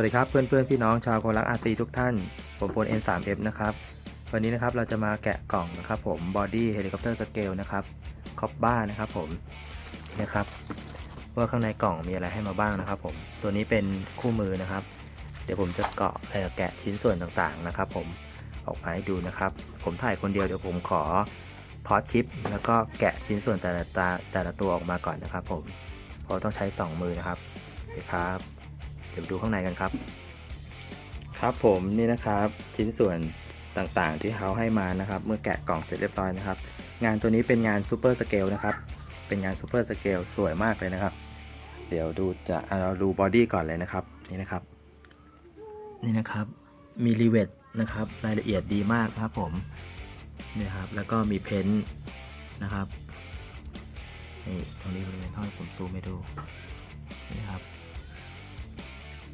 วัสดีครับเพื่อนเพื่อนๆพี่น้องชาวคนรักอาร์ตีทุกท่าน ผมพล N3F นะครับ วันนี้นะครับเราจะมาแกะกล่องนะครับผมบอดี้เฮลิคอปเตอร์สเกลนะครับคอปบ้านะครับผมนะครับว่าข้างในกล่องมีอะไรให้มาบ้างนะครับ ผมตัวนี้เป็นคู่มือนะครับ เดี๋ยวผมจะเกาะแกะชิ้นส่วนต่างๆนะครับ ผมออกมาให้ดูนะครับ ผมถ่ายคนเดียวเดี๋ยวผมขอพอดคลิป แล้วก็แกะชิ้นส่วนแต่ละตาแต่ละตัวออกมาก่อนนะครับ ผมเพราะต้องใช้สองมือนะครับโอเคครับ เดี๋ยวดูข้างในกันครับ ครับผมนี่นะครับชิ้นส่วนต่างๆ ที่เขาให้มานะครับ เมื่อแกะกล่องเสร็จเรียบร้อยนะครับ งานตัวนี้เป็นงานซูเปอร์สเกลนะครับ เป็นงานซูเปอร์สเกลสวยมากเลยนะครับ เดี๋ยวดูจะเราดูบอดี้ก่อนเลยนะครับนี่นะครับ นี่นะครับมีรีเวทนะครับ รายละเอียดดีมากครับผมนี่ครับ แล้วก็มีเพ้นท์นะครับนี่ตรงนี้บริเวณท่อผมซูมให้ดูนี่ครับ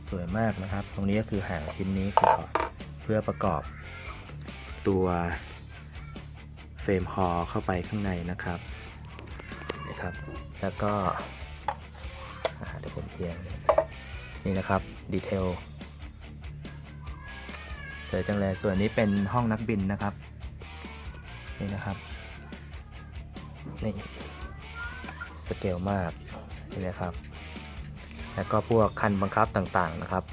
สวยมากนะครับ ตรงนี้ก็คือหางชิ้นนี้คือเพื่อประกอบตัวเฟรมฮอเข้าไปข้างในนะครับนะครับ แล้วก็เดี๋ยวผมเอียงนี่นะครับดีเทลสวยจังเลยส่วนนี้เป็นห้องนักบินนะครับ นี่นะครับนี่สเกลมากนี่นะครับ แล้วก็พวกคันบังคับต่างๆนะครับ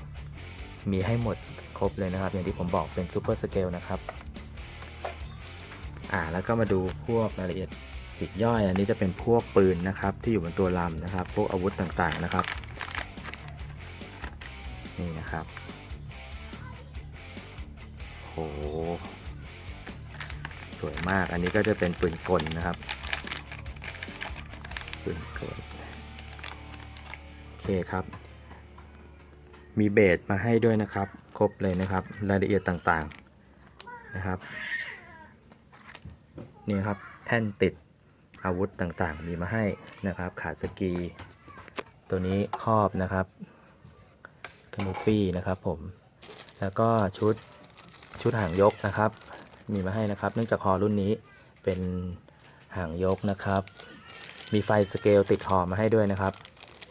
มีให้หมดครบเลยนะครับ อย่างที่ผมบอกเป็นซูเปอร์สเกลนะครับ อ่าแล้วก็มาดูพวกรายละเอียดปลีกย่อย อันนี้จะเป็นพวกปืนนะครับ ที่อยู่บนตัวลำนะครับ พวกอาวุธต่างๆนะครับ นี่นะครับโหสวยมากอันนี้ก็จะเป็นปืนกลนะครับปืนกล เคครับ มีเบสมาให้ด้วยนะครับ ครบเลยนะครับ รายละเอียดต่างๆนะครับ นี่ครับแท่นติดอาวุธต่างๆ มีมาให้นะครับ ขาสกี ตัวนี้ครอบนะครับคนูปี้นะครับผม แล้วก็ชุดชุดหางยกนะครับ มีมาให้นะครับ เนื่องจากฮอรุ่นนี้เป็นหางยกนะครับ มีไฟสเกลติดหอมาให้ด้วยนะครับ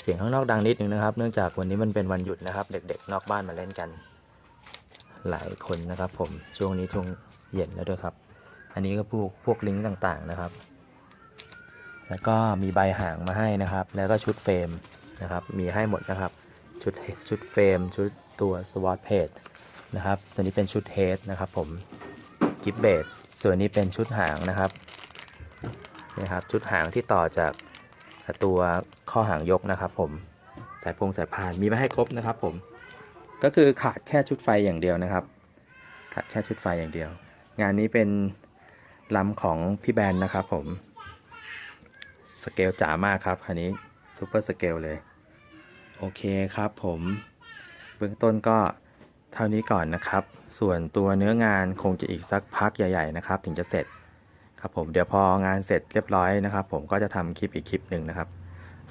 เสียงข้างนอกดังนิดนึงนะครับ เนื่องจากวันนี้มันเป็นวันหยุดนะครับ เด็กๆ นอกบ้านมาเล่นกัน หลายคนนะครับ ผมช่วงนี้ช่วงเย็นแล้วด้วยครับ อันนี้ก็พวกพวกลิงก์ต่างๆนะครับ แล้วก็มีใบหางมาให้นะครับ แล้วก็ชุดเฟรมนะครับ มีให้หมดนะครับ ชุดชุดเฟรม ชุดตัวสวอตเพจนะครับ ส่วนนี้เป็นชุดเฮดนะครับ ผมกิฟเบดส่วนนี้เป็นชุดหางนะครับนี่ครับ ชุดหางที่ต่อจาก ตัวข้อหางยกนะครับ ผมสายพงสายพานมีมาให้ครบนะครับ ผม ก็คือขาดแค่ชุดไฟอย่างเดียวนะครับ ขาดแค่ชุดไฟอย่างเดียว งานนี้เป็นลำของพี่แบนนะครับ ผมสเกลจ๋ามากครับคันนี้ซูเปอร์สเกลเลยโอเคครับผมเบื้องต้นก็เท่านี้ก่อนนะครับ ส่วนตัวเนื้องานคงจะอีกสักพักใหญ่ ๆ นะครับ ถึงจะเสร็จ ครับผมเดี๋ยวพองานเสร็จเรียบร้อยนะครับ ผมก็จะทำคลิปอีกคลิปหนึ่งนะครับ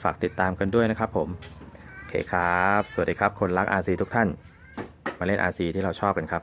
ฝากติดตามกันด้วยนะครับ ผมโอเคครับ สวัสดีครับ คนรัก RC ทุกท่าน มาเล่น RC ที่เราชอบกันครับ